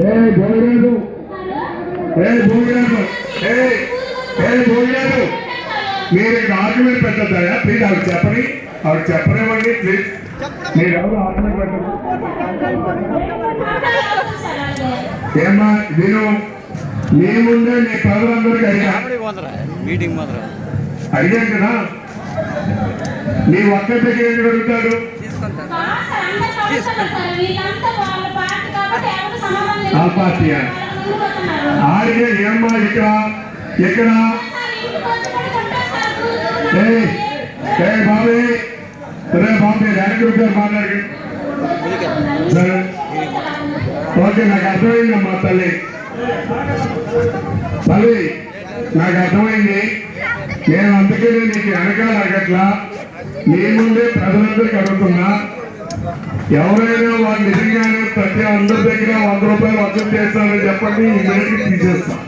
ఏ భోజనాలు ఏ భోజనాలు ఏ ఏ భోజనాలు మీరు ఇక్కడ ఆర్గ్యుమెంట్ పెట్టద్దా ప్లీజ్ ఆవిడ చెప్పని ఆవిడ చెప్పనివ్వండి ప్లీజ్ మీరు ఎవరు ఆర్గ్యుమెంట్ పెట్టదు ఏమ్మా నేను నీ ముందే నీ ప్రజలందరికీ అడిగా. మీటింగ్ మాత్రం అడిగాను కదా. నీ ఒక్కటికి ఏం అడుగుతాడు ఆ పార్టీయా ఆడిగే ఏమ్మా ఇక్కడ? ఇక్కడ ఏ ఏ బాబే. రే బాబే డైరెక్టర్ గారు మాట్లాడండి సరే. ఓకే నాకు అర్థమైందమ్మా తల్లి. తల్లి నాకు అర్థమైంది. నేను అందుకనే నీకు వెనకాల అడగట్లా. నీ ముందే ప్రజలందరికీ అడుగుతున్నా. ఎవరైనా వాళ్ళు నిజంగానే ప్రతి అందరి దగ్గర వంద రూపాయలు వసూలు చేస్తారని చెప్పండి ఈ మేరకు తీసేస్తాం.